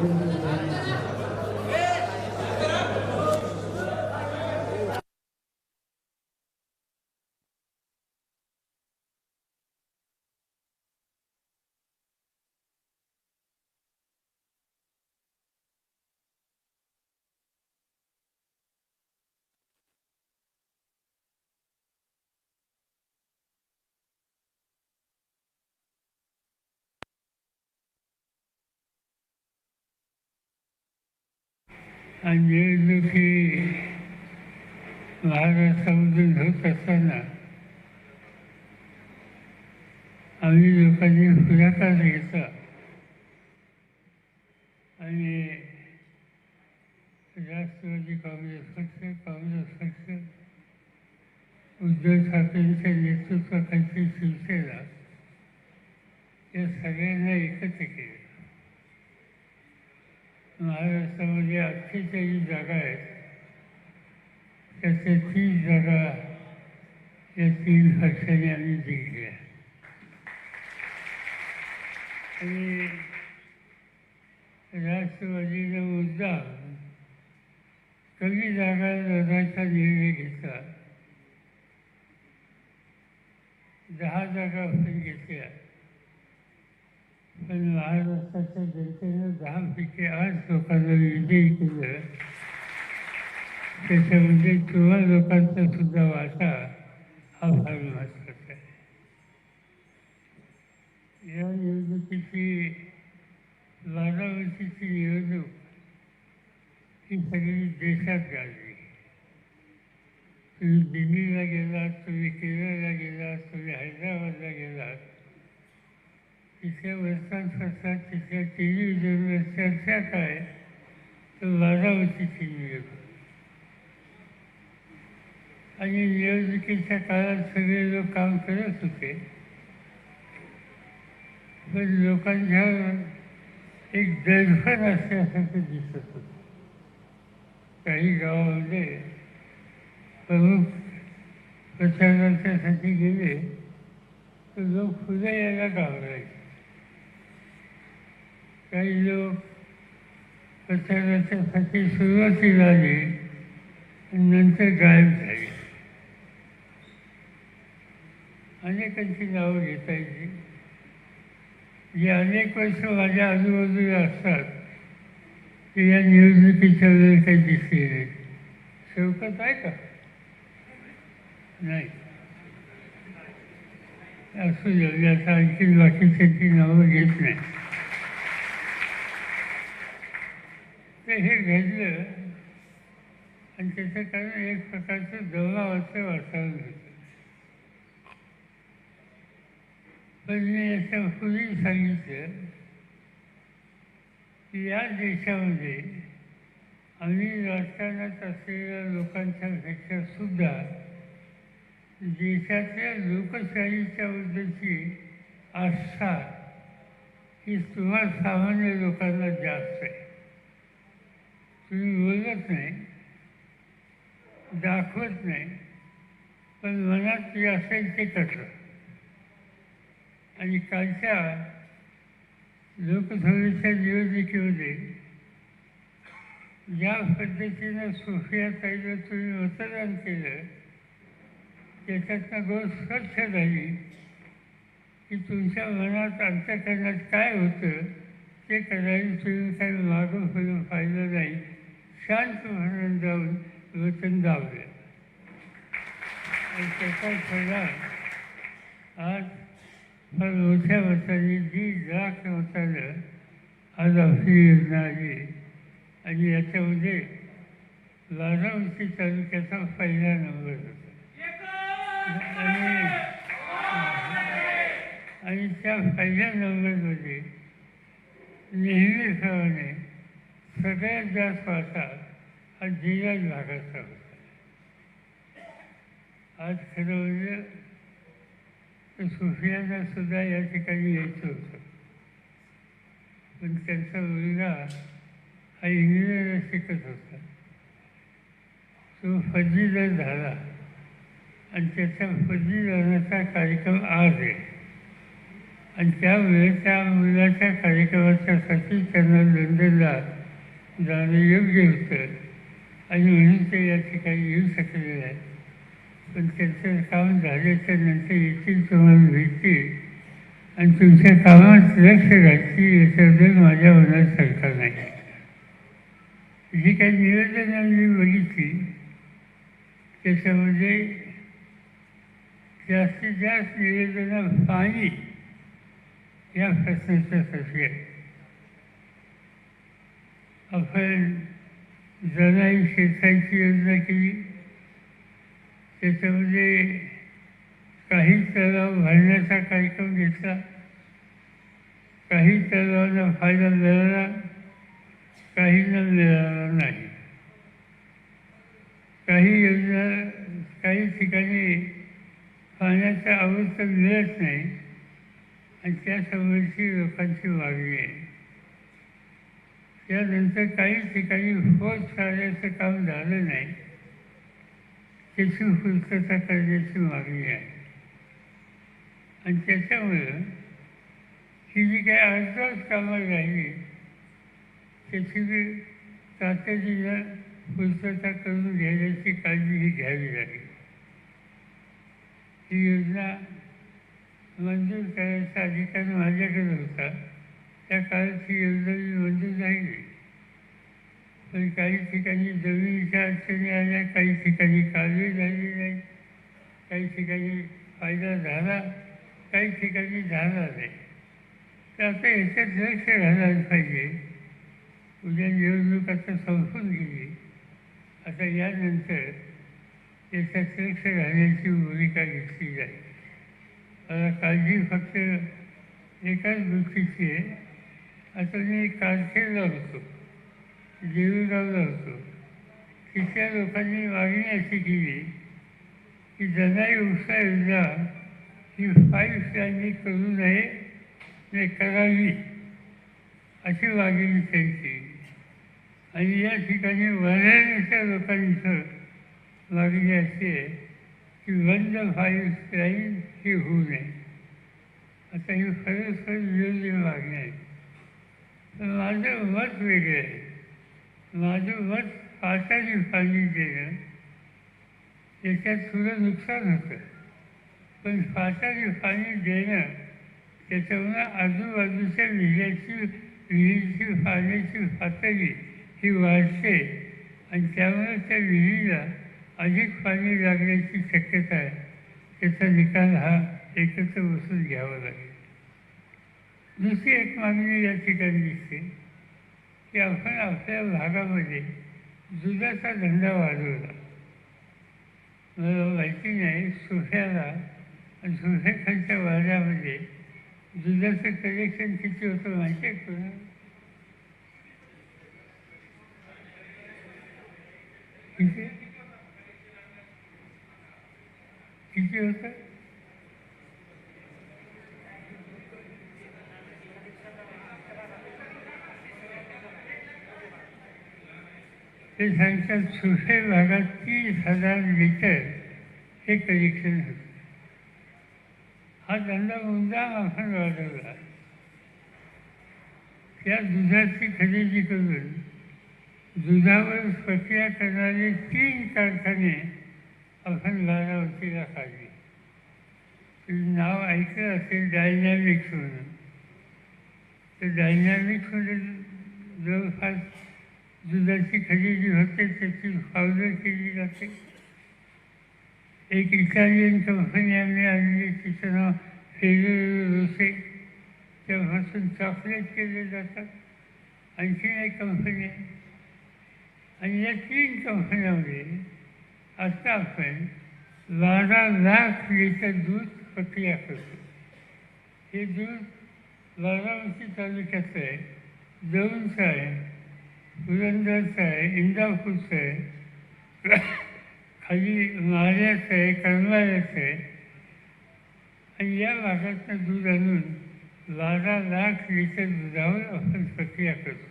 Amen. आणि निवडणुकी महाराष्ट्रामध्ये होत असताना आम्ही लोकांनी पुढाकार घेतला आणि राष्ट्रवादी काँग्रेस पक्ष काँग्रेस पक्ष उद्धव ठाकरेंच्या नेतृत्वाखालची शिवसेना या सगळ्यांना एकत्र केलं. महाराष्ट्रामध्ये अठ्ठेचाळीस जागा आहेत त्याच्या तीस जागा या तीन पक्षाने आम्ही जिंकल्या आणि राष्ट्रवादीचा मुद्दा कमी जागा लढायचा निर्णय घेतला दहा जागा आपण घेतल्या पण महाराष्ट्राच्या जनतेनं दहापैकी आठ लोकांना विजयी केलं त्याच्यामध्ये किंवा लोकांचा सुद्धा वाटा हा फार महत्त्वाचा आहे. या निवडणुकीची बारा वर्षीची निवडणूक ही सगळी देशात झाली. तुम्ही दिल्लीला गेलात तुम्ही केरळला गेलात तुम्ही हैदराबादला गेलात तिथल्या वर्तमानपत्रात तिथल्या टेलिव्हिजनवर चर्चा काय तर बारामतीची निवडणूक आणि निवडणुकीच्या काळात सगळे लोक काम करत होते. पण लोकांच्या एक दडपण असल्यासारखं दिसत होतं. काही गावामध्ये प्रमुख प्रचाराच्यासाठी गेले तर लोक पुढे यायला घाबरायचे. काही लोक प्रचाराच्यासाठी सुरुवातीला आले नंतर गायब झाले. अनेकांची नावं घेता येतील जे म्हणजे अनेक वर्ष माझ्या आजूबाजूला असतात. ते या निवडणुकीच्या वेळेस काही दिसले नाही. शौकत आहे का? नाही. असू द्या आता आणखी बाकीच्यांची नावं घेत नाही. तर हे घडलं आणि त्याचं कारण एक प्रकारचं दबावाचं वातावरण. होतं पण मी याच्या पूर्वी सांगितलं की या देशामध्ये आम्ही राजकारणात असलेल्या लोकांच्या पेक्षा सुद्धा देशातल्या लोकशाहीच्या बद्दलची आस्था ही तुम्हा सामान्य लोकांना जास्त आहे. तुम्ही बोलत नाही दाखवत नाही पण मनात जे असेल ते कसं आणि कालच्या लोकसभेच्या निवडणुकीमध्ये ज्या पद्धतीनं सोफिया ताईला तुम्ही मतदान केलं त्याच्यातनं गोष्ट स्वच्छ झाली की तुमच्या मनात अंतकरणात काय होतं ते करायला तुम्ही काही मागं फिरून पाहिलं नाही. शांत म्हणून जाऊन वचन दावलं आणि त्याचा परिणाम आज फार मोठ्या मताने जी लाख मतानं आज आपली योजना आली. आणि याच्यामध्ये बारामती तालुक्याचा पहिला नंबर होता. आणि आणि त्या पहिल्या नंबरमध्ये नेहमीप्रमाणे सगळ्यात जास्त वाटा हा जिल्हा भागाचा होता. आज खरं म्हणजे तर सुफियांना सुद्धा या ठिकाणी यायचं होतं. पण त्यांचा मुलगा हा इंग्रजीला शिकत होता. तो फजीदार झाला. आणि त्याचा फजीदानाचा कार्यक्रम आज आहे. आणि त्यामुळे त्या मुलाच्या कार्यक्रमाच्यासाठी त्यांना लंडनला जाणं योग्य होतं. आणि म्हणून ते या ठिकाणी येऊ शकले नाही पण त्यांचं काम झाल्याच्यानंतर येथील तुम्हाला भेटतील आणि तुमच्या कामात लक्ष राहतील याच्याबद्दल माझ्या मनात शंका नाही. जी काही निवेदनं मी बघितली त्याच्यामध्ये जास्तीत जास्त निवेदनं पाणी या प्रश्नाच्यासाठी आहे. आपण जनाई शेताची योजना केली. त्याच्यामध्ये काही तलाव भरण्याचा कार्यक्रम घेतला. काही तलावांना फायदा मिळाला काहींना मिळाला नाही. काही योजना काही ठिकाणी पाण्याचा अवस्था मिळत नाही आणि त्यासमोरची लोकांची मागणी आहे. त्यानंतर काही ठिकाणी होत चालण्याचं काम झालं नाही. त्याची पूर्तता करण्याची मागणी आहे. आणि त्याच्यामुळं ही जी काही अर्धवट कामं राहिली त्याची मी तातडीनं पूर्तता करून घेण्याची काळजी ही घ्यावी लागेल. ही योजना मंजूर करायचा अधिकार माझ्याकडे होता. त्या काळात ही योजना मी मंजूर नाही पण काही ठिकाणी जमिनीच्या अडचणी आल्या काही ठिकाणी कालवे झाली नाही काही ठिकाणी फायदा झाला काही ठिकाणी झाला नाही. तर आता ह्याच्यात लक्ष घालायला पाहिजे. उद्या निवडणूक आता संपून गेली. आता यानंतर याच्यात लक्ष घालण्याची भूमिका घेतली जाईल. मला काळजी फक्त एकाच गोष्टीची आहे. आता मी कारखेडला होतो देऊळगावला होतो. तिथल्या लोकांनी मागणी अशी केली की जनाई उपसा योजना ही फाईव्ह स्टारनी करू नये नाही करावी अशी वागणी त्यांची. आणि या ठिकाणी बऱ्याचशा लोकांचं मागणी अशी आहे की बंद फाईव्ह लाईन ही होऊ नये. आता ही खरोखर विरोधी मागणी आहे. तर माझं मत वेगळं आहे. माझं मत पाटाची पाणी देणं याच्यात थोडं नुकसान होतं. पण पाटाची पाणी देणं त्याच्यामुळं आजूबाजूच्या विजेची विहिरीची पाण्याची पातळी ही वाढते आणि त्यामुळे त्या विहिरीला अधिक पाणी लागण्याची शक्यता आहे. त्याचा निकाल हा एकत्र बसून घ्यावा लागेल. दुसरी एक मागणी या ठिकाणी दिसते की आपण आपल्या भागामध्ये दुधाचा धंदा वाढवला. मला माहिती नाही सोफ्याला आणि सोफ्याखालच्या वर्गामध्ये दुधाचं कलेक्शन किती होतं माहिती आहे तुला किती? किती होतं? ते सांगतात सुशे भागात तीस हजार लिटर हे कलेक्शन होतं. हा धंदा मुद्दाम आपण वाढवला त्या दुधाची खरेदी करून दुधावर प्रक्रिया करणारे तीन कारखाने आपण बारावतीला काढले. तुम्ही नाव ऐकलं असेल डायनॅमिक्स म्हणून. तर डायनॅमिक्स म्हणजे जवळपास दुधाची खरेदी होते त्याची पावडर केली जाते. एक इटालियन कंपनी आम्ही आणली तिचं नाव फेरो रोसे. त्यापासून चॉकलेट केले जातात. आणखीन एक कंपनी. आहे आणि या तीन कंपन्यामध्ये आता आपण बारा लाख लिटर दूध प्रक्रिया करतो. हे दूध बारामती तालुक्याचं आहे दौंडचं आहे पुरंदरचं आहे इंदापूरचं आहे खाली माऱ्याचं आहे करमाऱ्याचं आहे आणि या भागातनं दूध आणून बारा लाख लिटर दुधावर आपण प्रक्रिया करतो.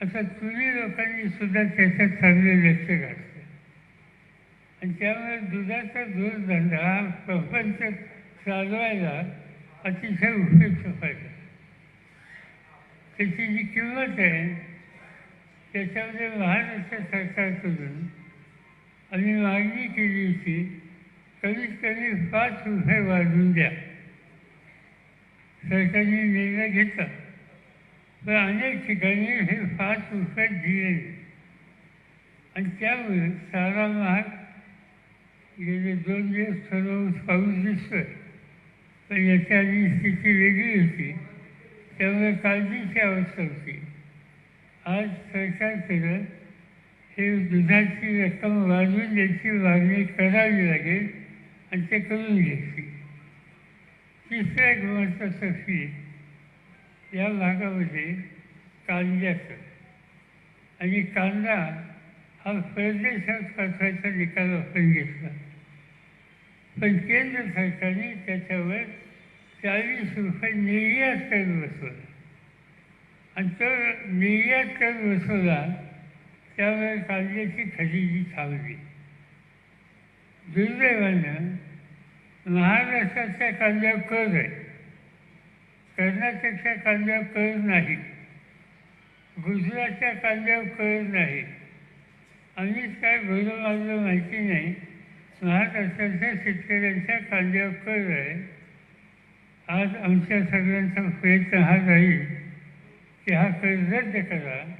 आता तुम्ही लोकांनी सुद्धा त्याच्यात चांगले लक्ष घातलं. आणि त्यामुळे दुधाचा दूधधंदा हा प्रपंच चालवायला अतिशय उपयुक्त पाहिजे. त्याची जी किंमत आहे त्याच्यामध्ये महाराष्ट्र सरकारकडून आम्ही मागणी केली होती कमीत कमी पाच रुपये वाढवून द्या. सरकारने निर्णय घेतला. पण अनेक ठिकाणी हे पाच रुपये दिले नाही. आणि त्यामुळे सारा महाग गेले दोन दिवस सर्व पाऊस दिसतोय. पण याच्या आधी स्थिती वेगळी होती. त्यामुळे काळजीची आवश्यक होती. आज सरकारकडं हे दुधाची रक्कम वाढवून द्यायची मागणी करावी लागेल आणि ते करून घ्यायची तिसऱ्या एक महत्त्वाचं फी या भागामध्ये कांद्याचं आणि कांदा हा परदेशात पाठवायचा निकाल आपण घेतला. पण केंद्र सरकारने त्याच्यावर चाळीस रुपये निर्यात करून बसवला आणि तो निर्यात करून बसवला त्यामुळे कांद्याची खरेदी थांबली दुर्दैवानं महाराष्ट्राच्या कांद्यावर कर आहे कर्नाटकच्या कांद्यावर कर नाही. गुजरातच्या कांद्यावर कर नाही. आम्हीच काय भरं माझं माहिती नाही. महाराष्ट्राच्या शेतकऱ्यांच्या कांद्यावर कर आहे आज आमच्या सगळ्यांचा प्रयत्न हा राहील की हा कर रद्द करा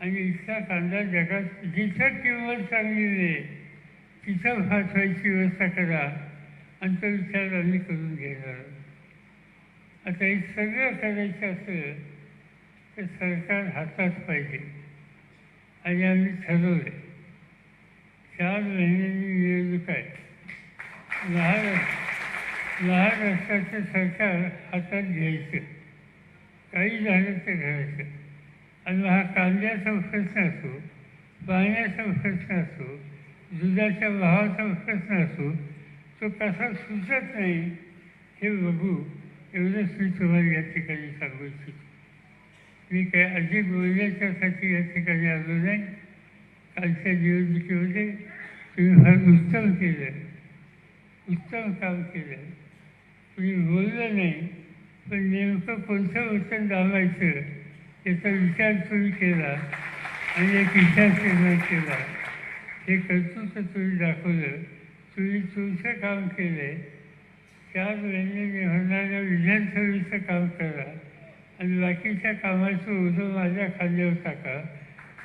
आणि इथला कांदा जगात जिथं किंमत चांगली नाही तिथं पाठवायची व्यवस्था करा. आणि तो विचार आम्ही करून घेणार. आता हे सगळं करायचं असलं तर सरकार हातात पाहिजे. आणि आम्ही ठरवलं चार महिन्यांनी निवडणूक आहे. महाराष्ट्र महाराष्ट्राचं सरकार हातात घ्यायचं. काही झालं तर घ्यायचं. आणि हा कांद्याचा प्रश्न असो पाण्याचा प्रश्न असो दुधाच्या भावाचा प्रश्न असो तो कसा सुचत नाही हे बघू. एवढंच मी तुम्हाला या ठिकाणी सांगू इच्छितो. मी काय अधिक बोलण्याच्यासाठी या ठिकाणी आलो नाही. कालच्या निवडणुकीमध्ये तुम्ही फार उत्तम केलं. उत्तम काम केलं. मी बोललं नाही. पण नेमकं कोणतं वचन दाबायचं याचा विचार तुम्ही केला आणि एक विचार निर्माण केला. हे कर्तृत्व तुम्ही दाखवलं. तुम्ही तुमचं काम केलं आहे चार महिन्याने होणाऱ्या विधानसभेचं काम करा. आणि बाकीच्या कामाचं ओझं माझ्या खांद्यावर टाका.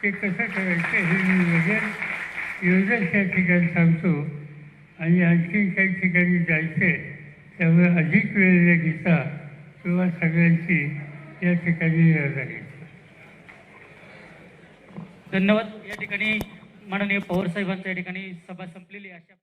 ते कसं करायचं हे मी लगेच एवढंच या ठिकाणी सांगतो. आणि आणखी काही ठिकाणी जायचं आहे त्यामुळे अधिक वेळ न घेता किंवा सगळ्यांची या ठिकाणी धन्यवाद. या ठिकाणी माननीय पवार साहेबांच्या या ठिकाणी सभा संपलेली. अशा